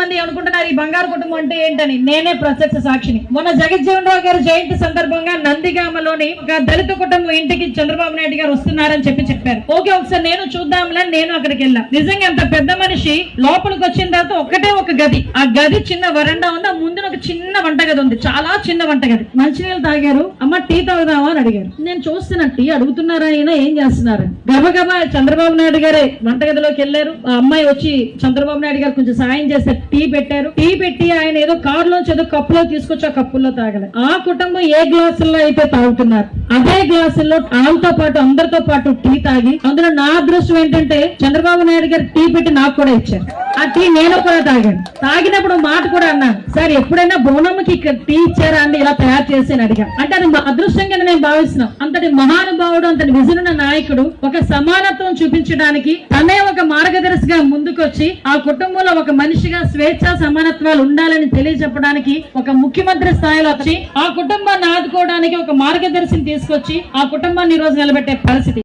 మంది అనుకుంటున్నారు ఈ బంగారు కుటుంబం అంటే ఏంటని? నేనే ప్రత్యక్ష సాక్షిని. మొన్న జగజ్జీవన్ రావు గారు జయంతి సందర్భంగా నందిగామలోని ఒక దళిత కుటుంబం ఇంటికి చంద్రబాబు నాయుడు గారు వస్తున్నారని చెప్పి చెప్పారు. ఓకే ఒకసారి నేను చూద్దాంలే అని నేను అక్కడికి వెళ్ళా. నిజంగా అంత పెద్ద మనిషి లోపలికి వచ్చిన తర్వాత ఒకటే ఒక గది. ఆ గది చిన్న వరండా ఉంది ఆ ముందున ఒక చిన్న వంటగది ఉంది. చాలా చిన్న వంటగది. మంచినీళ్ళు తాగారు అమ్మ టీ తాగుదామా? అని అడిగారు. నేను చూస్తున్నా టీ అడుగుతున్నారా అయినా ఏం చేస్తున్నారు? గబగబా చంద్రబాబు నాయుడు గారే వంటగదిలోకి వెళ్ళారు. ఆ అమ్మాయి వచ్చి చంద్రబాబు నాయుడు గారు కొంచెం సాయం చేశారు టీ పెట్టారు. టీ పెట్టి ఆయన ఏదో కారులోంచి ఏదో కప్పులో తీసుకొచ్చి ఆ కప్పుల్లో తాగలే. ఆ కుటుంబం ఏ గ్లాసుల్లో అయితే తాగుతున్నారు అదే గ్లాసుల్లో వాళ్ళతో పాటు అందరితో పాటు టీ తాగి అందులో నా అదృష్టం ఏంటంటే చంద్రబాబు నాయుడు గారు టీ పెట్టి నాకు కూడా ఇచ్చారు. ఆ టీ నేను కూడా తాగాను. తాగినప్పుడు మాట కూడా అన్నాను సార్ ఎప్పుడైనా బోనమ్మకి టీ ఇచ్చారా అండి ఇలా తయారు చేసి అని అంటే అది అదృష్టంగా అదృష్టం కింద నేను భావిస్తున్నాను అంతటి మహానుభావుడు అంతటి విజనున్న నాయకుడు ఒక సమానత్వం చూపించడానికి తనే ఒక మార్గదర్శిగా ముందుకొచ్చి ఆ కుటుంబంలో ఒక మనిషిగా స్వేచ్ఛ సమానత్వాలు ఉండాలని తెలియజెప్పడానికి ఒక ముఖ్యమంత్రి స్థాయిలో వచ్చి ఆ కుటుంబాన్ని ఆదుకోవడానికి ఒక మార్గదర్శిని తీసుకొచ్చి ఆ కుటుంబాన్ని ఈ రోజు నిలబెట్టే పరిస్థితి.